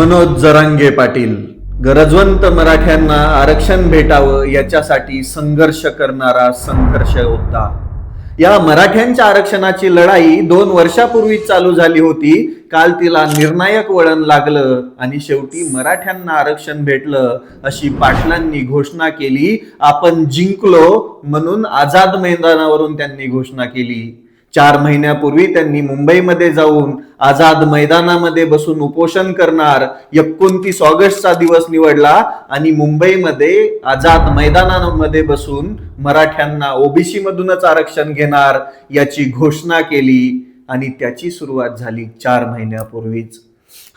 मनोज जरांगे पाटील गरजवंत मराठ्यांना आरक्षण भेटावं याच्यासाठी संघर्ष करणारा संघर्ष होता या मराठ्यांच्या आरक्षणाची लढाई दोन वर्षापूर्वी चालू झाली होती. काल तिला निर्णायक वळण लागलं आणि शेवटी मराठ्यांना आरक्षण भेटलं अशी पाटलांनी घोषणा केली. आपण जिंकलो म्हणून आझाद मैदानावरून त्यांनी घोषणा केली. चार महिन्यापूर्वी त्यांनी मुंबईमध्ये जाऊन आझाद मैदानामध्ये बसून उपोषण करणार. एकोणतीस ऑगस्टचा दिवस निवडला आणि मुंबईमध्ये आझाद मैदानामध्ये बसून मराठ्यांना ओबीसी मधूनच आरक्षण घेणार याची घोषणा केली आणि त्याची सुरुवात झाली चार महिन्यापूर्वीच.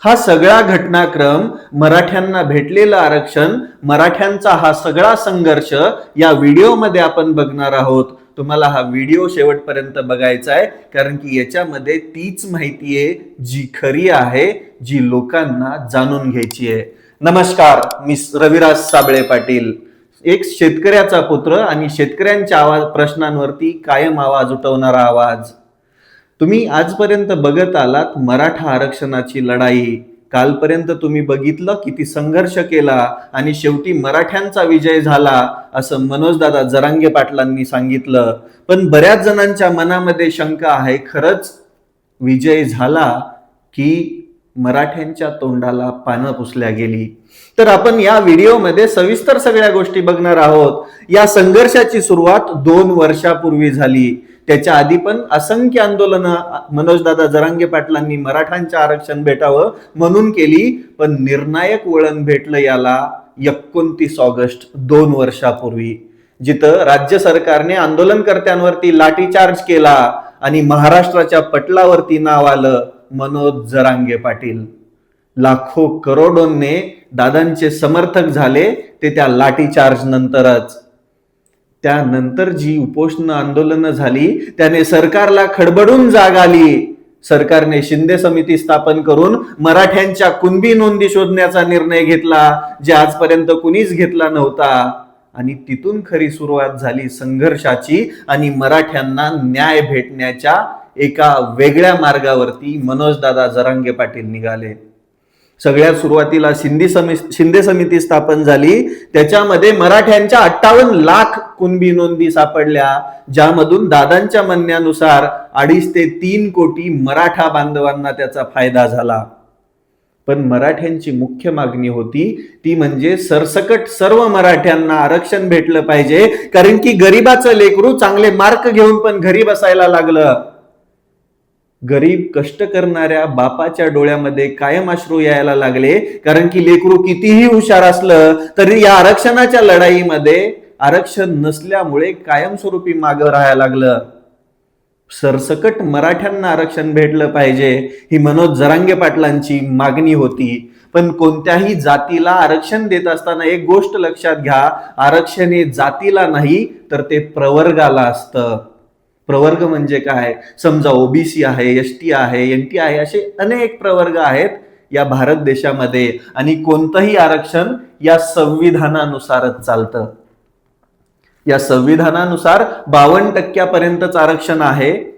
हा सगळा घटनाक्रम मराठ्यांना भेटलेलं आरक्षण मराठ्यांचा हा सगळा संघर्ष या व्हिडिओमध्ये आपण बघणार आहोत. तुम्हाला हा व्हिडिओ शेवटपर्यंत बघायचा आहे कारण की याच्यामध्ये तीच माहिती आहे जी खरी आहे जी लोकांना जाणून घ्यायची आहे. नमस्कार मी रविराज साबळे पाटील. एक शेतकऱ्याचा पुत्र आणि शेतकऱ्यांच्या आवाज प्रश्नांवरती कायम आवाज उठवणारा आवाज. तुम्ही आजपर्यंत बघत आलात मराठा आरक्षणाची लढाई. कालपर्यंत तुम्ही बघितलं किती संघर्ष केला आणि शेवटी मराठ्यांचा विजय झाला असं मनोजदादा जरांगे पाटलांनी सांगितलं. पण बऱ्याच जणांच्या मनामध्ये शंका आहे खरंच विजय झाला की मराठ्यांच्या तोंडाला पानं पुसल्या गेली? तर आपण या व्हिडिओमध्ये सविस्तर सगळ्या गोष्टी बघणार आहोत. या संघर्षाची सुरुवात दोन वर्षापूर्वी झाली. त्याच्या आधी पण असंख्य आंदोलनं मनोजदादा जरांगे पाटलांनी मराठांच्या आरक्षण भेटावं म्हणून केली पण निर्णायक वळण भेटलं याला एकोणतीस ऑगस्ट दोन वर्षापूर्वी. जिथं राज्य सरकारने आंदोलनकर्त्यांवरती लाठीचार्ज केला आणि महाराष्ट्राच्या पटलावरती नाव आलं मनोज जरांगे पाटील. लाखो करोडोंने दादांचे समर्थक झाले ते त्या लाठीचार्ज नंतरच. त्यानंतर जी उपोषण आंदोलनं झाली त्याने सरकारला खडबडून जाग आली. सरकारने शिंदे समिती स्थापन करून मराठ्यांच्या कुणबी नोंदी शोधण्याचा निर्णय घेतला जे आजपर्यंत कुणीच घेतला नव्हता. आणि तिथून खरी सुरुवात झाली संघर्षाची आणि मराठ्यांना न्याय भेटण्याच्या एका वेगळ्या मार्गावरती मनोजदादा जरांगे पाटील निघाले. सगळ्यात सुरुवातीला शिंदे समिती शिंदे समिती स्थापन झाली. त्याच्यामध्ये मराठ्यांच्या अठ्ठावन्न लाख कुणबी नोंदी सापडल्या ज्यामधून दादांच्या म्हणण्यानुसार अडीच ते तीन कोटी मराठा बांधवांना त्याचा फायदा झाला. पण मराठ्यांची मुख्य मागणी होती ती म्हणजे सरसकट सर्व मराठ्यांना आरक्षण भेटलं पाहिजे कारण की गरिबाचं लेकरू चांगले मार्क घेऊन पण घरी बसायला लागलं. गरीब कष्ट करणाऱ्या बापाच्या डोळ्यामध्ये कायम अश्रू यायला लागले. कारण की लेकरू कितीही हुशार असलं तरी या आरक्षणाच्या लढाईमध्ये आरक्षण नसल्यामुळे कायमस्वरूपी मागं राहायला लागलं. सरसकट मराठ्यांना आरक्षण भेटलं पाहिजे ही मनोज जरांगे पाटलांची मागणी होती. पण कोणत्याही जातीला आरक्षण देत असताना एक गोष्ट लक्षात घ्या आरक्षण हे जातीला नाही तर ते प्रवर्गाला असतं. प्रवर्ग म्हणजे काय? समजा ओबीसी आहे एस टी आहे एन टी आहे असे अनेक प्रवर्ग आहेत या भारत देशामध्ये. आणि कोणतंही आरक्षण या संविधानानुसारच चालतं. या संविधानानुसार बावन्न टक्क्यापर्यंतच आरक्षण आहे.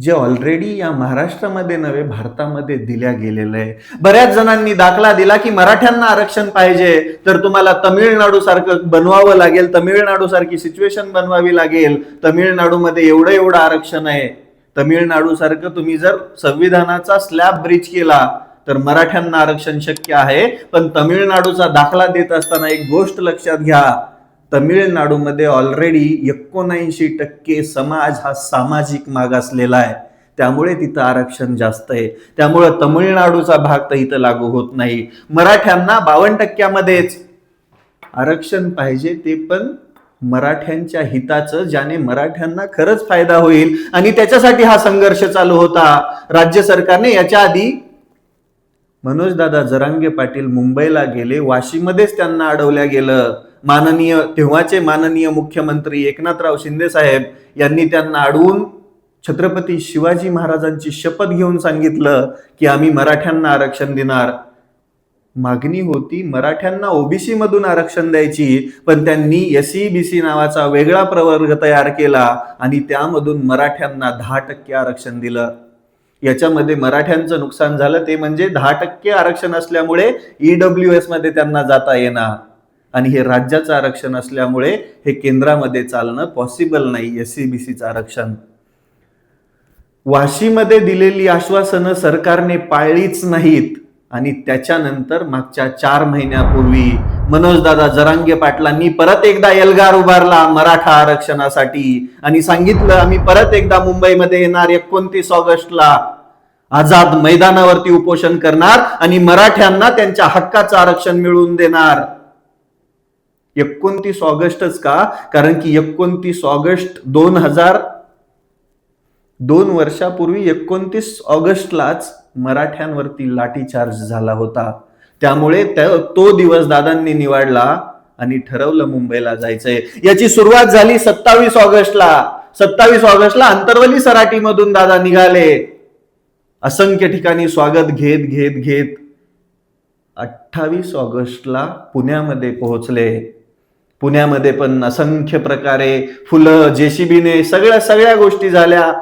जे ऑलरेडी या महाराष्ट्रामध्ये नव्हे भारतामध्ये दिल्या गेलेलं आहे. बऱ्याच जणांनी दाखला दिला की मराठ्यांना आरक्षण पाहिजे. तर तुम्हाला तमिळनाडू सारखं बनवावं लागेल तमिळनाडू सारखी सिच्युएशन बनवावी लागेल. तमिळनाडूमध्ये एवढं एवढं आरक्षण आहे. तमिळनाडू सारखं तुम्ही जर संविधानाचा स्लॅब ब्रिज केला तर मराठ्यांना आरक्षण शक्य आहे. पण तमिळनाडूचा दाखला देत असताना एक गोष्ट लक्षात घ्या. तमिळनाडूमध्ये ऑलरेडी एकोणऐंशी टक्के समाज हा सामाजिक मागासलेला आहे. त्यामुळे तिथं आरक्षण जास्त आहे. त्यामुळं तमिळनाडूचा भाग तर इथं लागू होत नाही. मराठ्यांना बावन्न टक्क्यामध्येच आरक्षण पाहिजे ते पण मराठ्यांच्या हिताचं ज्याने मराठ्यांना खरंच फायदा होईल. आणि त्याच्यासाठी हा संघर्ष चालू होता. राज्य सरकारने याच्या आधी मनोजदादा जरांगे पाटील मुंबईला गेले. वाशीमध्येच त्यांना अडवल्या गेलं. माननीय तेव्हाचे माननीय मुख्यमंत्री एकनाथराव शिंदे साहेब यांनी त्यांना अडवून छत्रपती शिवाजी महाराजांची शपथ घेऊन सांगितलं की आम्ही मराठ्यांना आरक्षण देणार. मागणी होती मराठ्यांना ओबीसी मधून आरक्षण द्यायची पण त्यांनी एसई बीसी नावाचा वेगळा प्रवर्ग तयार केला आणि त्यामधून मराठ्यांना दहा टक्के आरक्षण दिलं. याच्यामध्ये मराठ्यांचं नुकसान झालं ते म्हणजे दहा टक्के आरक्षण असल्यामुळे ईडब्ल्यू एसमध्ये त्यांना जाता येणार. आणि हे राज्याचं आरक्षण असल्यामुळे हे केंद्रामध्ये चालणं पॉसिबल नाही एस सी बी सीचं आरक्षण. वाशीमध्ये दिलेली आश्वासनं सरकारने पाळलीच नाहीत आणि त्याच्यानंतर मागच्या चार महिन्यापूर्वी मनोजदादा जरांगे पाटलांनी परत एकदा एल्गार उभारला मराठा आरक्षणासाठी आणि सांगितलं आम्ही परत एकदा मुंबईमध्ये येणार एकोणतीस ऑगस्टला आझाद मैदानावरती उपोषण करणार आणि मराठ्यांना त्यांच्या हक्काचं आरक्षण मिळवून देणार. एकोणतीस ऑगस्टच का? कारण की एकोणतीस ऑगस्ट दोन हजार दोन वर्षापूर्वी एकोणतीस ऑगस्टलाच मराठ्यांवरती लाठीचार्ज झाला होता. त्यामुळे तो दिवस दादांनी निवडला आणि ठरवलं मुंबईला जायचंय. याची सुरुवात झाली सत्तावीस ऑगस्टला. सत्तावीस ऑगस्टला अंतरवली सराटीमधून दादा निघाले. असंख्य ठिकाणी स्वागत घेत घेत घेत अठ्ठावीस ऑगस्टला पुण्यामध्ये पोहोचले. पुण्यामध्ये पण असंख्य प्रकारे फुलं जेसीबीने सगळ्या सगळ्या गोष्टी झाल्या.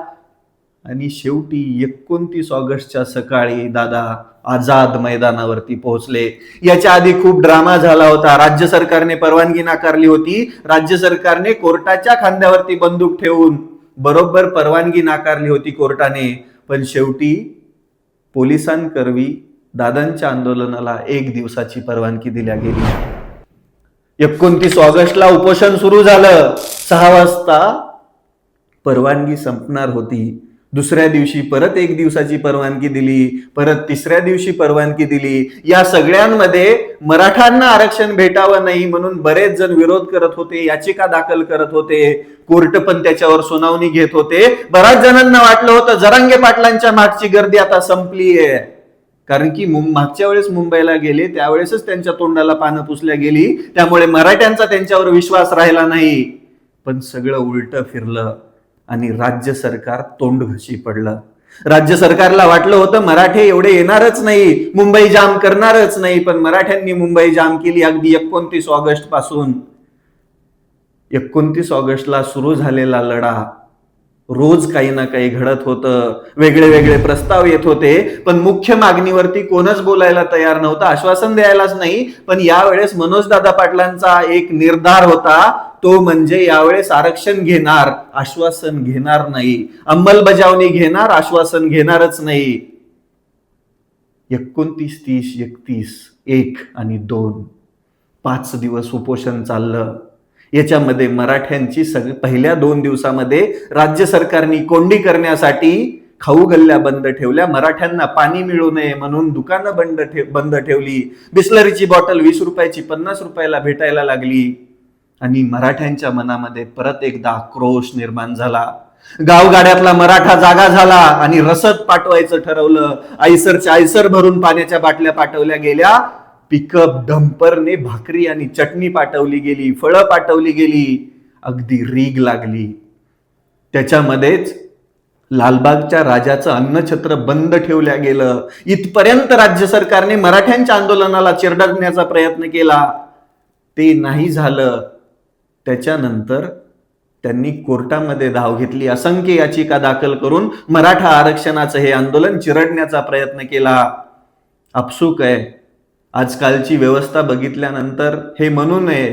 आणि शेवटी एकोणतीस ऑगस्टच्या सकाळी दादा आझाद मैदानावरती पोहोचले. याच्या आधी खूप ड्रामा झाला होता. राज्य सरकारने परवानगी नाकारली होती. राज्य सरकारने कोर्टाच्या खांद्यावरती बंदूक ठेवून बरोबर परवानगी नाकारली होती कोर्टाने. पण शेवटी पोलिसांकरवी दादांच्या आंदोलनाला एक दिवसाची परवानगी दिल्या गेली. एकोणतीस ऑगस्टला उपोषण सुरू झालं. सहा वाजता परवानगी संपणार होती. दुसऱ्या दिवशी परत एक दिवसाची परवानगी दिली. परत तिसऱ्या दिवशी परवानगी दिली. या सगळ्यांमध्ये मराठ्यांना आरक्षण भेटावं नाही म्हणून बरेच जण विरोध करत होते याचिका दाखल करत होते. कोर्ट पण त्याच्यावर सुनावणी घेत होते. बऱ्याच जणांना वाटलं होतं जरांगे पाटलांच्या मागची गर्दी आता संपली आहे कारण की मागच्या वेळेस मुंबईला गेले त्यावेळेसच त्यांच्या तोंडाला पानं पुसल्या गेली. त्यामुळे मराठ्यांचा त्यांच्यावर विश्वास राहिला नाही. पण सगळं उलट फिरलं आणि राज्य सरकार तोंडघशी पडलं. राज्य सरकारला वाटलं होतं मराठे एवढे येणारच नाही मुंबई जाम करणारच नाही पण मराठ्यांनी मुंबई जाम केली अगदी एकोणतीस ऑगस्टपासून. एकोणतीस ऑगस्टला सुरू झालेला लढा रोज काही ना काही घडत होतं. वेगळे वेगळे प्रस्ताव येत होते. पण मुख्य मागणीवरती कोणच बोलायला तयार नव्हतं. आश्वासन द्यायलाच नाही. पण यावेळेस मनोजदादा पाटलांचा एक निर्धार होता. तो म्हणजे यावेळेस आरक्षण घेणार आश्वासन घेणार नाही. अंमलबजावणी घेणार आश्वासन घेणारच नाही. एकोणतीस तीस एकतीस एक आणि दोन. पाच दिवस उपोषण चाललं. याच्यामध्ये मराठ्यांची सग पहिल्या दोन दिवसामध्ये राज्य सरकारने कोंडी करण्यासाठी खाऊ गल्ल्या बंद ठेवल्या. मराठ्यांना पाणी मिळू नये म्हणून दुकानं बंद ठेव बंद ठेवली. बिस्लरीची बॉटल वीस रुपयाची पन्नास रुपयाला भेटायला लागली. आणि मराठ्यांच्या मनामध्ये परत एकदा आक्रोश निर्माण झाला. गावगाड्यातला मराठा जागा झाला आणि रसद पाठवायचं ठरवलं. आईसरच्या आईसर भरून पाण्याच्या बाटल्या पाठवल्या गेल्या. पिकअप डंपरने भाकरी आणि चटणी पाठवली गेली फळं पाठवली गेली अगदी रीग लागली. त्याच्यामध्येच लालबागच्या राजाचं अन्नछत्र बंद ठेवल्या गेलं. इथपर्यंत राज्य सरकारने मराठ्यांच्या आंदोलनाला चिरडण्याचा प्रयत्न केला. ते नाही झालं. त्याच्यानंतर त्यांनी कोर्टामध्ये धाव घेतली. असंख्य याचिका दाखल करून मराठा आरक्षणाचं हे आंदोलन चिरडण्याचा प्रयत्न केला. आपसूक आहे. आजकालची व्यवस्था बघितल्यानंतर हे म्हणू नये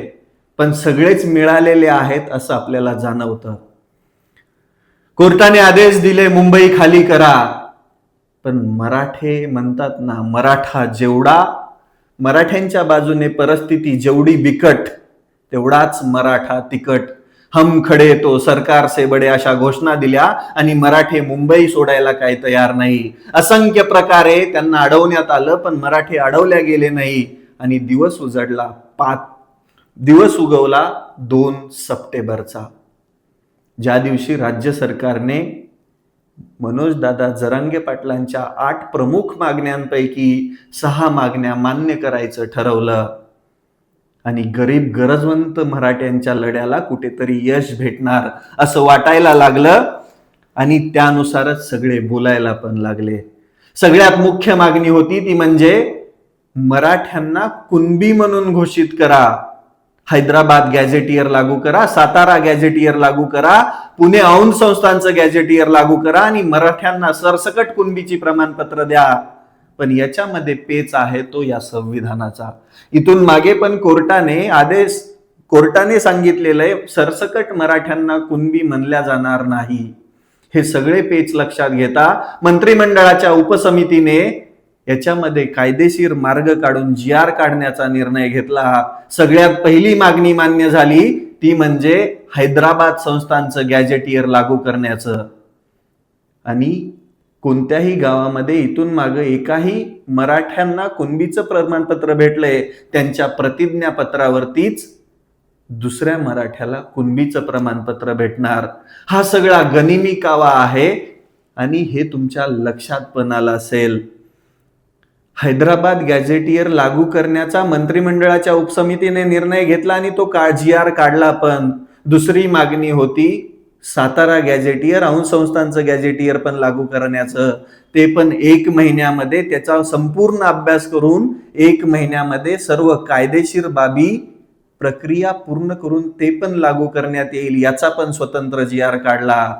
पण सगळेच मिळालेले आहेत असं आपल्याला जाणवतं. कोर्टाने आदेश दिले मुंबई खाली करा. पण मराठे म्हणतात ना मराठा जेवढा मराठ्यांच्या बाजूने परिस्थिती जेवढी बिकट तेवढाच मराठा तिकट हम खडे तो सरकार से बडे अशा घोषणा दिल्या आणि मराठे मुंबई सोडायला काही तयार नाही. असंख्य प्रकारे त्यांना अडवण्यात आलं पण मराठे अडवल्या गेले नाही आणि दिवस उजडला पाच. दिवस उगवला दोन सप्टेंबरचा. ज्या दिवशी राज्य सरकारने मनोजदादा जरांगे पाटलांच्या आठ प्रमुख मागण्यांपैकी सहा मागण्या मान्य करायचं ठरवलं आणि गरीब गरजवंत मराठ्यांच्या लढ्याला कुठेतरी यश भेटणार असं वाटायला लागलं. आणि त्यानुसारच सगळे बोलायला पण लागले. सगळ्यात मुख्य मागणी होती ती म्हणजे मराठ्यांना कुणबी म्हणून घोषित करा. हैदराबाद गॅझेटियर लागू करा सातारा गॅझेटियर लागू करा पुणे औंध संस्थांचं गॅझेटियर लागू करा आणि मराठ्यांना सरसकट कुणबीची प्रमाणपत्र द्या. पण याच्यामध्ये पेच आहे तो या संविधानाचा. इथून मागे पण कोर्टाने आदेश कोर्टाने सांगितलेलं आहे सरसकट मराठ्यांना कुणबी म्हणल्या जाणार नाही. हे सगळे पेच लक्षात घेता मंत्रिमंडळाच्या उपसमितीने याच्यामध्ये कायदेशीर मार्ग काढून जी आर काढण्याचा निर्णय घेतला. सगळ्यात पहिली मागणी मान्य झाली ती म्हणजे हैदराबाद संस्थांचं गॅजेटियर लागू करण्याचं. आणि कोणत्याही गावामध्ये इथून मागे एकाही मराठ्यांना कुणबीचं प्रमाणपत्र भेटलंय त्यांच्या प्रतिज्ञापत्रावरतीच दुसऱ्या मराठ्याला कुणबीचं प्रमाणपत्र भेटणार. हा सगळा गनिमी कावा आहे आणि हे तुमच्या लक्षात पण आलं असेल. हैदराबाद गॅझेटियर लागू करण्याचा मंत्रिमंडळाच्या उपसमितीने निर्णय घेतला आणि तो का जी आर काढला पण. दुसरी मागणी होती सातारा गॅझेटियर औंध संस्थांचं गॅझेटियर पण लागू करण्याचं ते पण एक महिन्यामध्ये त्याचा संपूर्ण अभ्यास करून एक महिन्यामध्ये सर्व कायदेशीर बाबी प्रक्रिया पूर्ण करून ते पण लागू करण्यात येईल याचा पण स्वतंत्र जी आर काढला.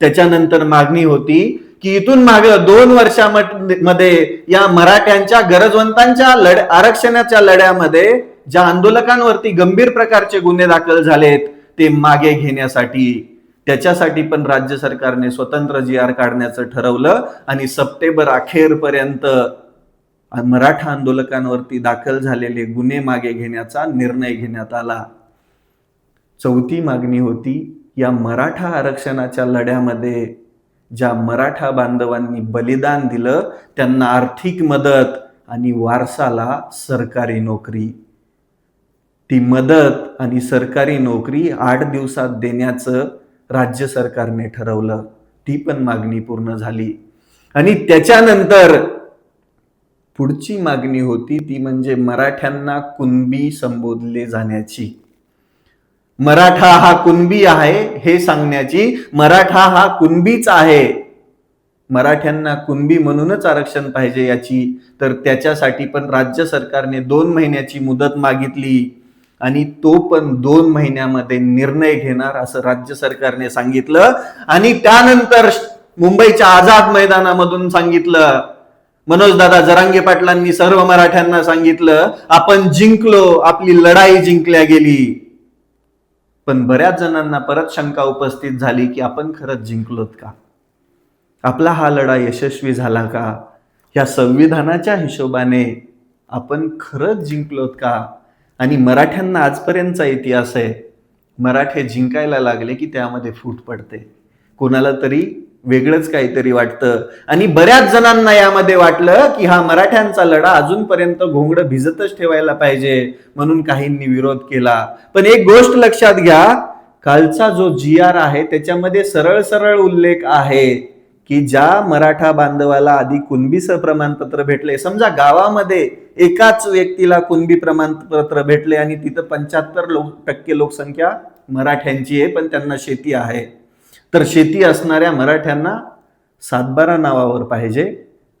त्याच्यानंतर मागणी होती की इथून माग दोन वर्षामध्ये या मराठ्यांच्या गरजवंतांच्या लढ आरक्षणाच्या लढ्यामध्ये ज्या आंदोलकांवरती गंभीर प्रकारचे गुन्हे दाखल झालेत ते मागे घेण्यासाठी त्याच्यासाठी पण राज्य सरकारने स्वतंत्र जी आर काढण्याचं ठरवलं आणि सप्टेंबर अखेरपर्यंत मराठा आंदोलकांवरती दाखल झालेले गुन्हे मागे घेण्याचा निर्णय घेण्यात आला. चौथी मागणी होती या मराठा आरक्षणाच्या लढ्यामध्ये ज्या मराठा बांधवांनी बलिदान दिलं त्यांना आर्थिक मदत आणि वारसाला सरकारी नोकरी. ती मदत आणि सरकारी नोकरी आठ दिवसात देण्याचं राज्य सरकारने ठरवलं. ती पण मागणी पूर्ण झाली. आणि त्याच्यानंतर पुढची मागणी होती ती म्हणजे मराठ्यांना कुणबी संबोधले जाण्याची. मराठा हा कुणबी आहे हे सांगण्याची. मराठा हा कुणबीच आहे. मराठ्यांना कुणबी म्हणूनच आरक्षण पाहिजे याची. तर त्याच्यासाठी पण राज्य सरकारने दोन महिन्याची मुदत मागितली. आणि तो पण दोन महिन्यामध्ये निर्णय घेणार असं राज्य सरकारने सांगितलं. आणि त्यानंतर मुंबईच्या आझाद मैदानामधून सांगितलं. मनोजदादा जरांगे पाटलांनी सर्व मराठ्यांना सांगितलं आपण जिंकलो आपली लढाई जिंकल्या गेली. पण बऱ्याच जणांना परत शंका उपस्थित झाली की आपण खरंच जिंकलोत का? आपला हा लढा यशस्वी झाला का? या संविधानाच्या हिशोबाने आपण खरंच जिंकलोत का? आणि मराठ्यांना आजपर्यंतचा इतिहास आहे मराठे जिंकायला लागले की त्यामध्ये फूट पडते. कोणाला तरी वेगळंच काहीतरी वाटतं. आणि बऱ्याच जणांना यामध्ये वाटलं की हा मराठ्यांचा लढा अजूनपर्यंत घोंगडं भिजतच ठेवायला पाहिजे म्हणून काहींनी विरोध केला. पण एक गोष्ट लक्षात घ्या कालचा जो जी आर आहे त्याच्यामध्ये सरळ सरळ उल्लेख आहे. की ज्या मराठा बांधवाला आधी कुणबीचं प्रमाणपत्र भेटले समजा गावामध्ये एकाच व्यक्तीला कुणबी प्रमाणपत्र भेटले आणि तिथं पंच्याहत्तर लोक टक्के लोकसंख्या मराठ्यांची आहे पण त्यांना शेती आहे. तर शेती असणाऱ्या मराठ्यांना सातबारा नावावर पाहिजे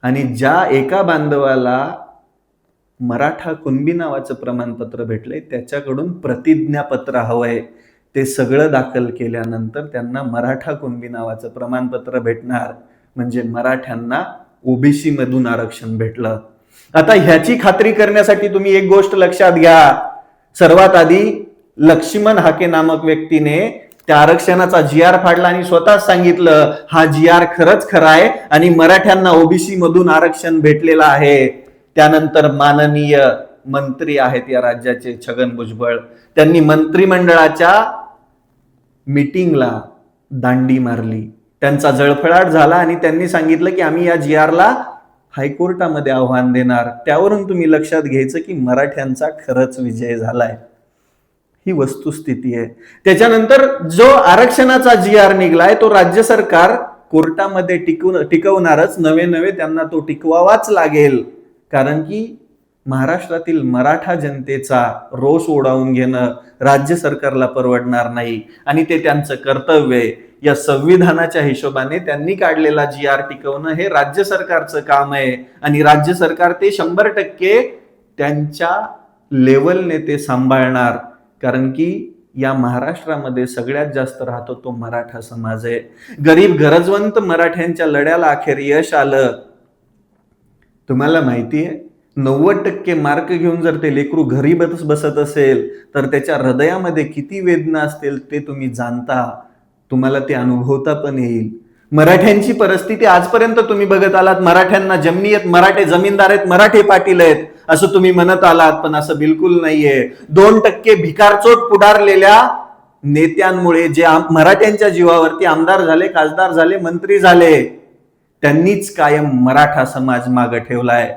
आणि ज्या एका बांधवाला मराठा कुणबी नावाचं प्रमाणपत्र भेटले त्याच्याकडून प्रतिज्ञापत्र हवंय. ते सगळं दाखल केल्यानंतर त्यांना मराठा कुणबी नावाचं प्रमाणपत्र भेटणार. म्हणजे मराठ्यांना ओबीसी मधून आरक्षण भेटलं. आता ह्याची खात्री करण्यासाठी तुम्ही एक गोष्ट लक्षात घ्या. सर्वात आधी लक्ष्मण हाके नामक व्यक्तीने त्या आरक्षणाचा जी आर फाडला आणि स्वतःच सांगितलं हा जी आर खरंच खरा आहे आणि मराठ्यांना ओबीसी मधून आरक्षण भेटलेलं आहे. त्यानंतर माननीय मंत्री आहेत या राज्याचे छगन भुजबळ. त्यांनी मंत्रिमंडळाच्या मीटिंगला दांडी मारली. त्यांचा जळफळाट झाला आणि त्यांनी सांगितलं की आम्ही या जी आरला हायकोर्टामध्ये आव्हान देणार. त्यावरून तुम्ही लक्षात घ्यायचं की मराठ्यांचा खरंच विजय झालाय. ही वस्तुस्थिती आहे. त्याच्यानंतर जो आरक्षणाचा जी आर निघलाय तो राज्य सरकार कोर्टामध्ये टिकवून टिकवणारच. नवे नवे त्यांना तो टिकवावाच लागेल. कारण की महाराष्ट्रातील मराठा जनतेचा रोष ओढावून घेणं राज्य सरकारला परवडणार नाही आणि ते त्यांचं कर्तव्य आहे. या संविधानाच्या हिशोबाने त्यांनी काढलेला जी आर टिकवणं हे राज्य सरकारचं काम आहे. आणि राज्य सरकार ते शंभर टक्के त्यांच्या लेवलने ते सांभाळणार. कारण की या महाराष्ट्रामध्ये सगळ्यात जास्त राहतो तो मराठा समाज आहे. गरीब गरजवंत मराठ्यांच्या लढ्याला अखेर यश आलं. तुम्हाला माहिती आहे नव्वद टक्के मार्क घेऊन जर ते लेकरू घरी बस बसत असेल तर त्याच्या हृदयामध्ये किती वेदना असतील ते तुम्ही जाणता. तुम्हाला ते अनुभवता पण येईल. मराठ्यांची परिस्थिती आजपर्यंत तुम्ही बघत आलात. मराठ्यांना जमिनी आहेत मराठे जमीनदार आहेत मराठे पाटील आहेत असं तुम्ही म्हणत आलात पण असं बिलकुल नाहीये. दोन टक्के भिकारचोट पुढारलेल्या नेत्यांमुळे जे मराठ्यांच्या जीवावरती आमदार झाले खासदार झाले मंत्री झाले त्यांनीच कायम मराठा समाज मागे ठेवलाय.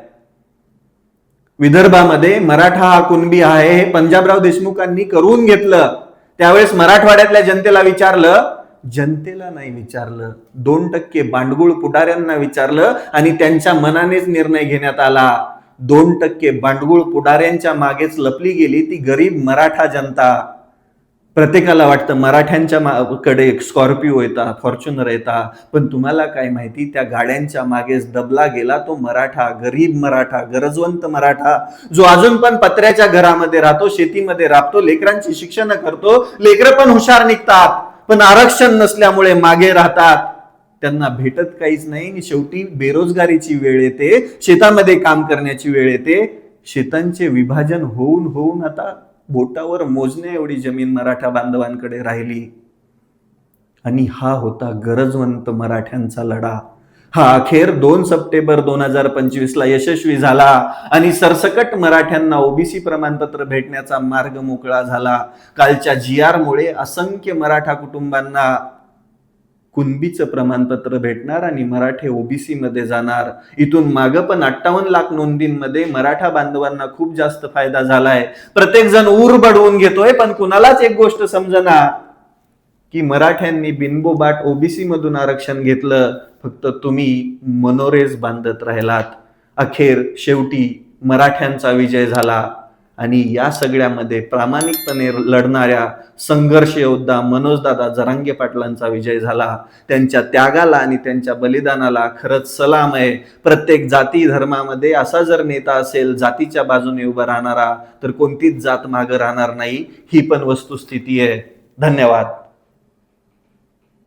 विदर्भामध्ये मराठा हा कुणबी आहे हे पंजाबराव देशमुखांनी करून घेतलं. त्यावेळेस मराठवाड्यातल्या जनतेला विचारलं जनतेला नाही विचारलं दोन टक्के बांडगुळ पुढाऱ्यांना विचारलं आणि त्यांच्या मनानेच निर्णय घेण्यात आला. दोन टक्के बांडगुळ पुढाऱ्यांच्या मागेच लपली गेली ती गरीब मराठा जनता. प्रत्येकाला वाटतं मराठ्यांच्या मा- कडे स्कॉर्पिओ येतात फॉर्च्युनर येतात पण तुम्हाला काय माहिती त्या गाड्यांच्या मागेच दबला गेला तो मराठा गरीब मराठा गरजवंत मराठा जो अजून पण पत्र्याच्या घरामध्ये राहतो शेतीमध्ये राबतो लेकरांची शिक्षण करतो लेकरं पण हुशार निघतात पण आरक्षण नसल्यामुळे मागे राहतात. त्यांना भेटत काहीच नाही आणि शेवटी बेरोजगारीची वेळ येते शेतामध्ये काम करण्याची वेळ येते. शेतांचे विभाजन होऊन होऊन आता बोटावर मोजण्या एवढी जमीन मराठा बांधवांकडे राहिली. आणि हा होता गरजवंत मराठ्यांचा लढा. हा अखेर दोन सप्टेंबर दोन हजार पंचवीसला यशस्वी झाला आणि सरसकट मराठ्यांना ओबीसी प्रमाणपत्र भेटण्याचा मार्ग मोकळा झाला. कालच्या जी आर मुळे असंख्य मराठा कुटुंबांना कुणबीचं प्रमाणपत्र भेटणार आणि मराठे ओबीसी मध्ये जाणार. इथून मागं पण अठ्ठावन्न लाख नोंदींमध्ये मराठा बांधवांना खूप जास्त फायदा झालाय. प्रत्येक जण ऊर बडवून घेतोय पण कुणालाच एक गोष्ट समजना की मराठ्यांनी बिनबोबाट ओबीसी मधून आरक्षण घेतलं फक्त तुम्ही मनोरेज बांधत राहिलात. अखेर शेवटी मराठ्यांचा विजय झाला. आणि या सगळ्यामध्ये प्रामाणिकपणे लढणाऱ्या संघर्ष योद्धा मनोजदादा जरांगे पाटलांचा विजय झाला. त्यांच्या त्यागाला आणि त्यांच्या बलिदानाला खरंच सलाम आहे. प्रत्येक जाती धर्मामध्ये असा जर नेता असेल जातीच्या बाजूने उभा राहणारा तर कोणतीच जात मागं राहणार नाही. ही पण वस्तुस्थिती आहे. धन्यवाद.